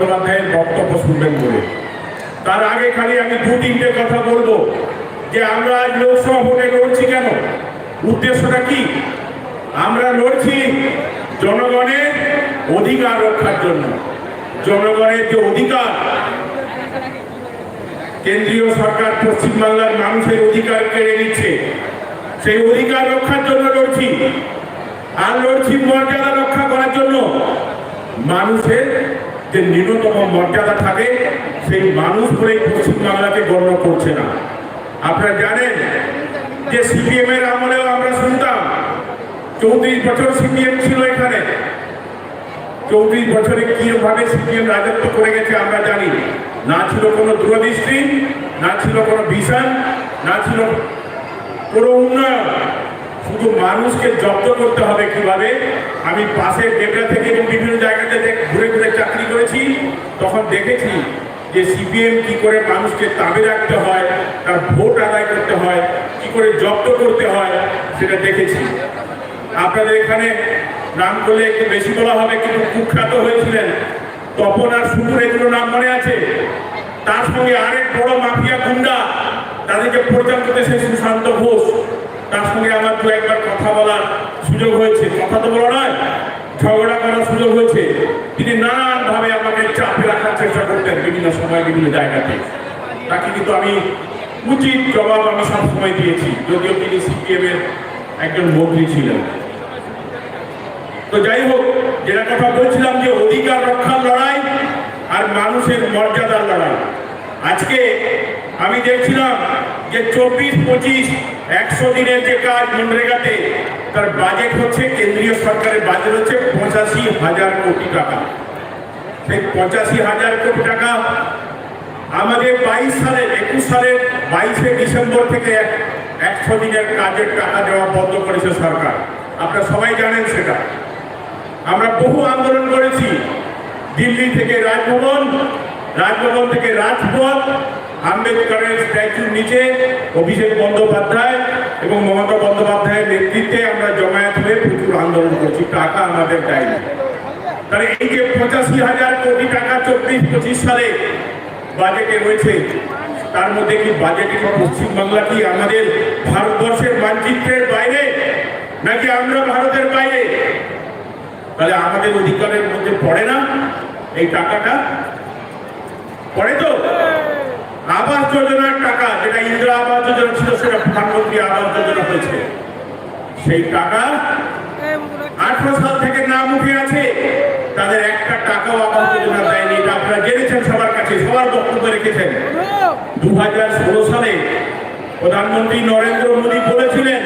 বন্দ্যোপাধ্যায়ের বক্তব্য শুনবেন বলে। তার আগে খালি আমি দু তিনটে কথা বলব যে আমরা আজ লোকসভা ভোটে লড়ছি কেন? উদ্দেশ্যটা কি? আমরা লড়ছি জনগণের অধিকার রক্ষার জন্য। জনগণের যে অধিকার, কেন্দ্রীয় সরকার পশ্চিমবাংলার মানুষের অধিকার কেড়ে নিচ্ছে, সেই অধিকার রক্ষার জন্য লড়ছি। আর লড়ছি মর্যাদা রক্ষা করার জন্য মানুষের যে ন্যূনতম মর্যাদা থাকে, সেই মানুষ বলেই পশ্চিমবাংলাকে গণ্য করছে না। আপনারা জানেন যে সিপিএম এর আমলেও আমরা শুনতাম, চৌত্রিশ বছর সিপিএম ছিল এখানে। চৌত্রিশ বছরে কীভাবে সিপিএম রাজত্ব করে গেছে আমরা জানি। না ছিল কোনো দূরদৃষ্টি, না ছিল কোনো ভিশন, না ছিল কোনো উন্নয়ন। শুধু মানুষকে জব্দ করতে হবে কীভাবে? আমি পাশের ডেবরা থেকে এবং বিভিন্ন জায়গাতে ঘুরে ঘুরে চাকরি করেছি। তখন দেখেছি যে সিপিএম কি করে মানুষকে তাবে রাখতে হয়, তার ভোট আদায় করতে হয়, কি করে জব্দ করতে হয়, সেটা দেখেছি। আপনাদের এখানে নাম করলে একটু বেশি বলা হবে, কিন্তু কুখ্যাত হয়েছিলেন তপন আর শুকুর এগুলো নাম মনে আছে? তার সঙ্গে আরেক বড় মাফিয়া গুন্ডা, তাদেরকে সেই সুশান্ত ঘোষ তার সঙ্গে আমার দু একবার কথা বলার সুযোগ হয়েছে কথা বলা নয় ঝগড়া করার সুযোগ হয়েছে। তিনি নানানভাবে আমাকে চাপে রাখার চেষ্টা করতেন বিভিন্ন সময় বিভিন্ন জায়গাতে। তাকে কিন্তু আমি উচিত জবাব আমি সবসময় দিয়েছি, যদিও তিনি সিপিএম এর একজন মন্ত্রী ছিলেন। তো যাই হোক, যেটা কথা বলছিলাম যে অধিকার রক্ষার লড়াই আর মানুষের মর্যাদার লড়াই। আজকে আমি দেখছিলাম যে চব্বিশ, পঁচিশ, একশো দিনের যে কাজ মনরেগাতে, তার বাজেট হচ্ছে কেন্দ্রীয় সরকারের বাজেট হচ্ছে পঁচাশি হাজার কোটি টাকা। সেই পঁচাশি হাজার কোটি টাকা আমাদের বাইশ সালের, একুশ সালের, বাইশে ডিসেম্বর থেকে একশো দিনের কাজের টাকা দেওয়া বন্ধ করেছে সরকার। আপনারা সবাই জানেন সেটা। আমরা বহু আন্দোলন করেছি। দিল্লি থেকে রাজভবন রাজভবন থেকে রাজপথ আম্বেদকরের স্ট্যাচুর নিচে অভিষেক বন্দ্যোপাধ্যায় এবং মমতা বন্দ্যোপাধ্যায়ের নেতৃত্বে আমরা জমায়েত হয়ে প্রচুর আন্দোলন করছি। টাকা আমাদের দেয়নি। তাহলে এই যে পঁচাশি হাজার কোটি টাকা চব্বিশ পঁচিশ সালে বাজেটে রয়েছে, তার মধ্যে কি বাজেটে পশ্চিমবাংলা কি আমাদের ভারতবর্ষের মানচিত্রের বাইরে নাকি আমরা ভারতের বাইরে? তাহলে আমাদের অধিকারের মধ্যে পড়ে না এই টাকাটা? পড়ে তো? আবাস যোজনার টাকা যেটা ইন্দিরা আবাস যোজনা ছিল, সেটা প্রধানমন্ত্রী আবাস যোজনা হয়েছে। সেই টাকা আঠারো সাল থেকে নাম উঠে আছে। তাদের একটা টাকাও আবাস যোজনা দেয়নি, এটা আপনারা জেনেছেন সবার কাছে, সবার বক্তব্য রেখেছেন। দু হাজার ষোলো সালে প্রধানমন্ত্রী নরেন্দ্র মোদী বলেছিলেন,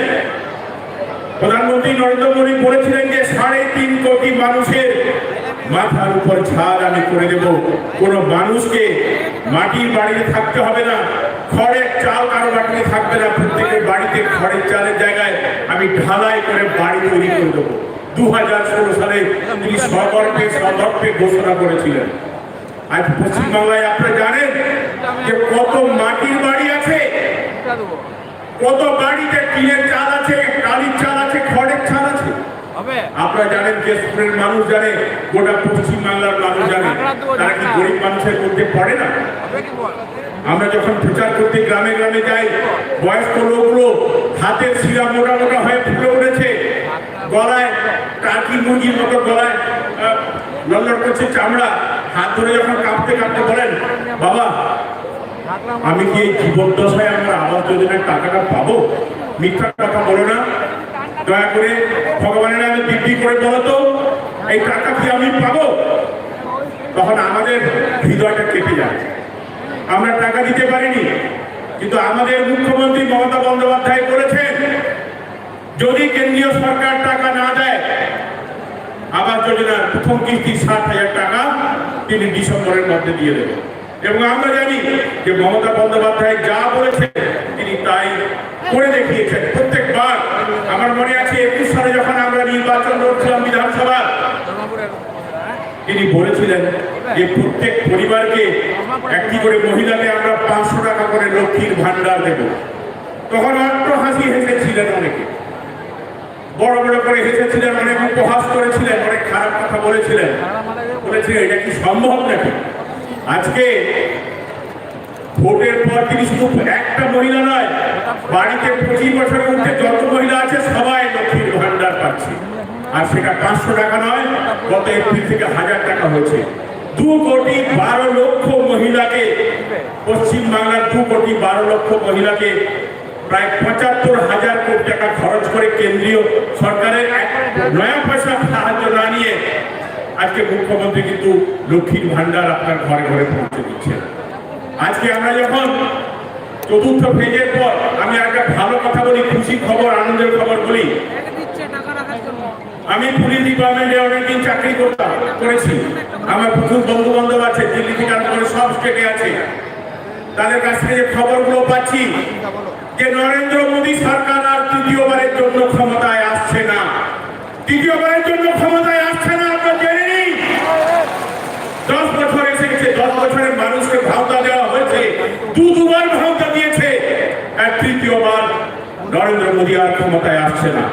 প্রধানমন্ত্রী নরেন্দ্র মোদী বলেছিলেন যে সাড়ে তিন কোটি মানুষের মাথার উপর ছাদ আমি করে দেব। কোন মানুষকে মাটির বাড়িতে থাকতে হবে না। খড়ের চাল কারও বাড়িতে থাকবে না। প্রত্যেকের বাড়িতে খড়ের চালের জায়গায় আমি ঢালাই করে বাড়ি তৈরি করে দেবো। দু হাজার ষোলো সালে তিনি সগর্বে সদর্পে ঘোষণা করেছিলেন। আজ পশ্চিমবাংলায় আপনারা জানেন যে কত মাটির বাড়ি আছে, কত বাড়িতে টিনের চাল আছে, টালির চাল আছে, খড়ের চাল আছে। আপনারা জানেন কেশপুরের মানুষ জানে গোটা পশ্চিম বাংলার মানুষ জানে। তারা কি গরিব মানুষের মধ্যে পড়ে না? আমরা যখন প্রচার করতে গ্রামে গ্রামে যাই বয়স্ক লোকগুলো হাতের শিরা মোটা মোটা হয়ে ফুলে উঠেছে। গলায় টাকি মুরগির মতো গলায় লড়লড় করছে চামড়া। হাত ধরে যখন কাঁপতে কাঁপতে বলেন বাবা আমি কি এই জীবন দশায় আমার আবাস যোজনার টাকাটা পাবো? মিথ্যা কথা বলো না। দয়া করে ভগবানের আমি বিক্রি করে বলো তো, এই টাকা কি আমি পাবো? তখন আমাদের হৃদয়টা কেটে যায়। আমরা টাকা দিতে পারিনি, কিন্তু আমাদের মুখ্যমন্ত্রী মমতা বন্দ্যোপাধ্যায় করেছেন যদি কেন্দ্রীয় সরকার টাকা না দেয়, আবাস যোজনার প্রথম কিস্তি সাত হাজার টাকা তিনি ডিসেম্বরের মধ্যে দিয়ে দেবেন। এবং আমরা জানি যে মমতা বন্দ্যোপাধ্যায় যা বলেছেন, তিনি তাই করে দেখিয়েছেন। প্রত্যেকবার আমার মনে আছে একুশ সালে যখন আমরা নির্বাচন লড়ছিলাম বিধানসভা, তিনি বলেছিলেন যে প্রত্যেক পরিবারকে একটি করে মহিলাকে আমরা পাঁচশো টাকা করে লক্ষ্মীর ভান্ডার দেব। তখন অট্ট হাসি হেসেছিলেন অনেকে। বড় বড় করে হেসেছিলেন, অনেক উপহাস করেছিলেন, অনেক খারাপ কথা বলেছিলেন। বলেছিলেন, এটা কি সম্ভব নাকি? আজকে ভোটের পর তিনি শুধু একটা মহিলা নয়, বাড়িতে পঁচিশ বছরের মধ্যে যত মহিলা আছে, সবাই লক্ষ্মীর ভান্ডার পাচ্ছে। আর সেটা পাঁচশো টাকা নয়, গত এপ্রিল থেকে হাজার টাকা হয়েছে। দু কোটি বারো লক্ষ মহিলাকে পশ্চিম বাংলার দু কোটি বারো লক্ষ মহিলাকে প্রায় পঁচাত্তর হাজার কোটি টাকা খরচ করে কেন্দ্রীয় সরকারের নয়া পয়সা সাহায্য না নিয়ে আজকে মুখ্যমন্ত্রী কিন্তু লক্ষ্মীর ভান্ডার আপনার ঘরে ঘরে পৌঁছে দিচ্ছেন। আজকে আমরা যখন চতুর্থ ফেজের পর আমি একটা ভালো কথা বলি খুশি খবর, আনন্দের খবর বলি। আমি পুলিশ ডিপার্টমেন্টে অনেকদিন চাকরি করতাম, করেছি। আমার প্রচুর বন্ধু বান্ধব আছে, দিল্লি থেকে করে সব স্টেটে আছে। তাদের কাছ থেকে যে খবরগুলো পাচ্ছি, যে নরেন্দ্র মোদী সরকার আর তৃতীয়বারের জন্য ক্ষমতায় আসছে না। তৃতীয়বারের জন্য ক্ষমতায় আসছে না আপনারা জেনে নিন দশ বছর এসে গেছে দশ বছরের মানুষকে ভাওতা দেওয়া হয়েছে দু দুবার ভাওতা দিয়েছে আর তৃতীয়বার নরেন্দ্র মোদী আর ক্ষমতায় আসছে না।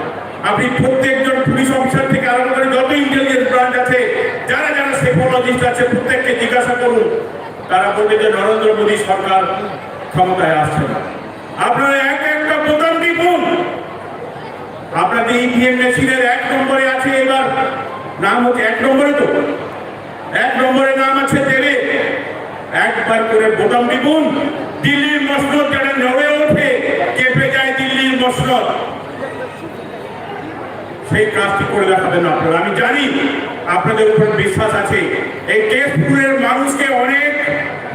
আপনি প্রত্যেকজন পুলিশ অফিসার থেকে আরম্ভ করে যত ইন্টেলিজেন্স ব্রাঞ্চ আছে, যারা যারা সেফোলজিস্ট আছে, প্রত্যেককে জিজ্ঞাসা করুন। তারা বলবে যে নরেন্দ্র মোদী সরকার ক্ষমতায় আসছে না। আপনারা এক একটা বোতাম টিপুন। আপনাদের ইভিএম মেশিনের এক নম্বরে আছে এবার, নাম হচ্ছে এক নম্বরে তো? এক নম্বরে নাম আছে দেবে। একবার করে বোতাম টিপুন। দিল্লির মসনদ যারা নড়ে ওঠে কেঁপে যায় দিল্লির মসনদ সেই কাজটি করে দেখাবেন আপনারা। আমি জানি আপনাদের উপর বিশ্বাস আছে। এই কেশপুরের মানুষকে অনেক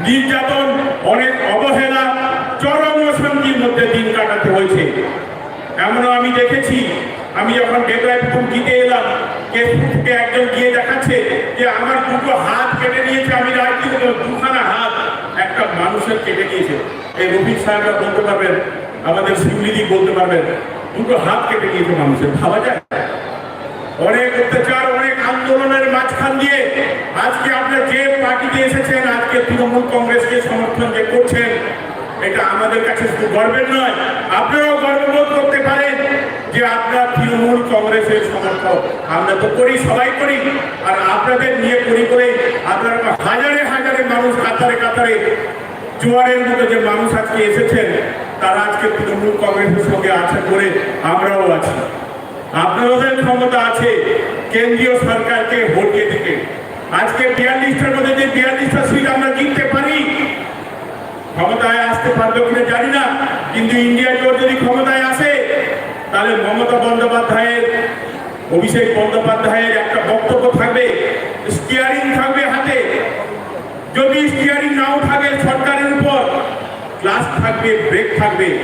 নির্যাতন, অনেক অবহেলা, চরম অশান্তির মধ্যে দিন কাটাতে হয়েছে। এমনও আমি দেখেছি, আমি যখন ডেবরায় প্রথম দিতে এলাম কেশপুর থেকে একজন গিয়ে দেখাচ্ছে যে আমার দুটো হাত কেটে নিয়েছে আমি রাজনীতি দুখানা হাত একটা মানুষের কেটে দিয়েছে। এই রফিক সাহেবরা বলতে পারবেন, আমাদের শিবলিদি বলতে পারবেন দুটো হাত কেটে দিয়েছে মানুষের, ভাবা যায়? অনেক অত্যাচার, অনেক আন্দোলনের মাঝখান দিয়ে আজকে আপনার যে পার্টিতে এসেছেন, আজকে তৃণমূল কংগ্রেসকে সমর্থন যে করছেন, এটা আমাদের কাছে শুধু গর্বের নয়। আপনারাও গর্ববোধ করতে পারেন যে আপনার তৃণমূল কংগ্রেসের সমর্থক। আমরা তো করি, সবাই করি, আর আপনাদের নিয়ে করি করে আপনারা হাজারে হাজারে মানুষ কাতারে কাতারে জোয়ারের মতো যে মানুষ আজকে এসেছেন তারা আজকে তৃণমূল কংগ্রেসের সঙ্গে আছে বলে আমরাও আছি। আপনাদের ক্ষমতা আছে কেন্দ্রীয় সরকারকে হটিয়ে দিতে। আজকে বিয়াল্লিশটার মধ্যে যে বিয়াল্লিশটা সিট আমরা জিততে পারি, ক্ষমতায় আসতে পারবে কিনা জানি না, কিন্তু ইন্ডিয়া জোট যদি ক্ষমতায় আসে, তাহলে মমতা বন্দ্যোপাধ্যায়ের, অভিষেক বন্দ্যোপাধ্যায়ের একটা বক্তব্য থাকবে স্টিয়ারিং থাকবে হাতে। যদি স্টিয়ারিং নাও থাকে সরকারের উপর ক্লাস থাকবে ব্রেক থাকবে।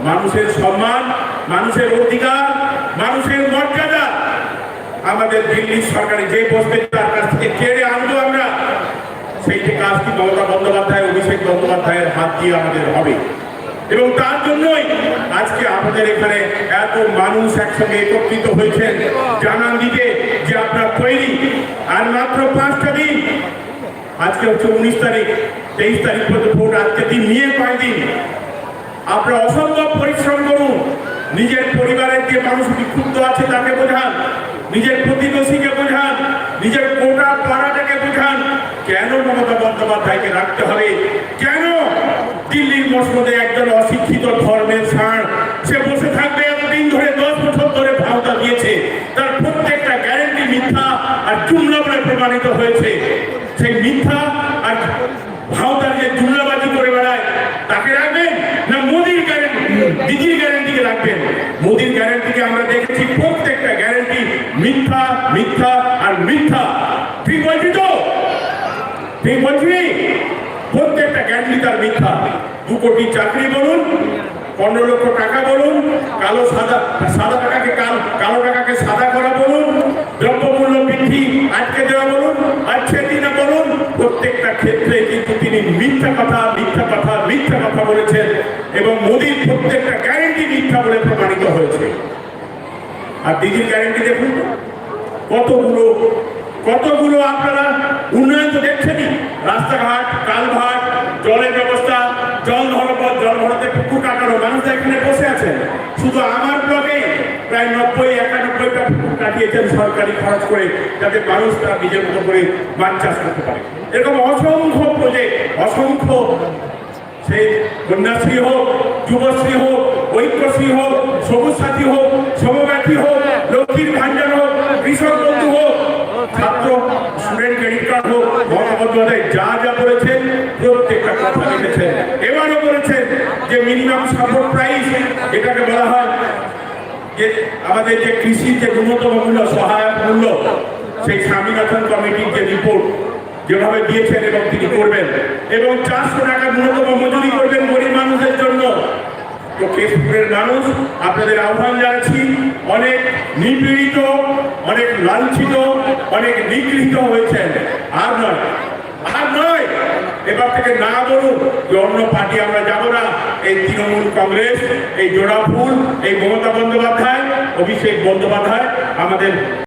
মানুষের সম্মান, মানুষের অধিকার, মানুষের মর্যাদা। আমাদের দিল্লির সরকারে যে বসবে তার কাছ থেকে কেড়ে আনব আমরা, সেই যে কাজটি মমতা বন্দ্যোপাধ্যায়, অভিষেক বন্দ্যোপাধ্যায়ের হাত দিয়ে আমাদের হবে। এবং তার জন্যই আজকে আমাদের এখানে এত মানুষ একসঙ্গে একত্রিত হয়েছেন। জানান দিতে যে আপনার তৈরি। আর মাত্র পাঁচটা দিন আজকে হচ্ছে উনিশ তারিখ, তেইশ তারিখ পর্যন্ত ভোট আজকে দিন, নিয়ে পাঁচ দিন আপনারা অসম্ভব পরিশ্রম করুন। নিজের পরিবারের যে মানুষ বিক্ষুব্ধ আছে তাকে বোঝান, নিজের প্রতিবেশীকে বোঝান, নিজের গোটা পাড়াটাকে বোঝান, কেন মমতা বন্দ্যোপাধ্যায়কে রাখতে হবে? কেন দিল্লির মসনদে একজন অশিক্ষিত ধর্মের ষাঁড় সে বসে থাকবে এতদিন ধরে দশ বছর ধরে ভাওতা দিয়েছে তার প্রত্যেকটা গ্যারেন্টি মিথ্যা আর জুমলা বলে প্রমাণিত হয়েছে সেই মিথ্যা আর ভাওতার যে জুমলাবাজি করে বেড়ায় তাকে রাখবেন না মোদির গ্যারেন্টি দিদির গ্যারেন্টিকে রাখবেন মোদির গ্যারেন্টিকে আমরা দেখেছি প্রত্যেকটা গ্যারেন্টি মিথ্যা মিথ্যা আর মিথ্যা ঠিক বলছি তো ঠিক বলছি প্রত্যেকটা গ্যারান্টি তার মিথ্যা। দু কোটি চাকরি বলুন, পনেরো লক্ষ টাকা বলুন, কালো সাদা সাদা টাকাকে কালো কালো টাকাকে সাদা করা বলুন, দ্রব্যমূল্য বৃদ্ধি আটকে দেওয়া বলুন আজকে দিনে বলুন, প্রত্যেকটা ক্ষেত্রে কিন্তু তিনি মিথ্যা কথা মিথ্যা কথা মিথ্যা কথা বলেছেন এবং মোদীর প্রত্যেকটা গ্যারেন্টি মিথ্যা বলে প্রমাণিত হয়েছে। আর দিদির গ্যারেন্টি দেখুন কতগুলো কতগুলো আপনারা উন্নয়ন তো দেখছেনই? রাস্তাঘাট কালভাট জলের ব্যবস্থা, জল ধরপথ জল ভরাতে পুকুর কাটানো মানুষ এখানে বসে আছেন শুধু আমার ব্লকে প্রায় নব্বই একানব্বইটা পুকুর কাটিয়েছেন সরকারি খরচ করে, যাতে মানুষ তার নিজের মতো করে মাছ চাষ করতে পারে। এরকম অসংখ্য প্রজেক্ট অসংখ্য সেই কন্যাশ্রী হোক, যুবশ্রী হোক, ঐক্যশ্রী হোক, সবুজ সাথী হোক সমব্যাথী হোক, লক্ষ্মীর ভান্ডার হোক, কৃষক বন্ধু হোক ছাত্র স্টুডেন্ট ক্রেডিট যা যা করেছেন, প্রত্যেকটা কথা লিখেছেন। এবারও বলেছেন যে মিনিমাম সাপোর্ট প্রাইস এটাকে বলা হয় যে আমাদের যে কৃষির যে ন্যূনতম মূল্য, সহায়ক মূল্য, সেই স্বামীনাথন কমিটির যে রিপোর্ট যেভাবে দিয়েছেন এবং তিনি করবেন। এবং চারশো টাকা ন্যূনতম মজুরি করবেন গরিব মানুষের জন্য। তো কেশপুরের মানুষ, আপনাদের আহ্বান জানাচ্ছি, অনেক নিপীড়িত, অনেক লাঞ্ছিত, অনেক নিগৃহীত হয়েছেন। আর নয় আর নয়, এবার থেকে না বলুন যে অন্য পার্টি আমরা যাব না। এই তৃণমূল কংগ্রেস, এই জোড়া ফুল, এই মমতা বন্দ্যোপাধ্যায়, অভিষেক বন্দ্যোপাধ্যায়, আমাদের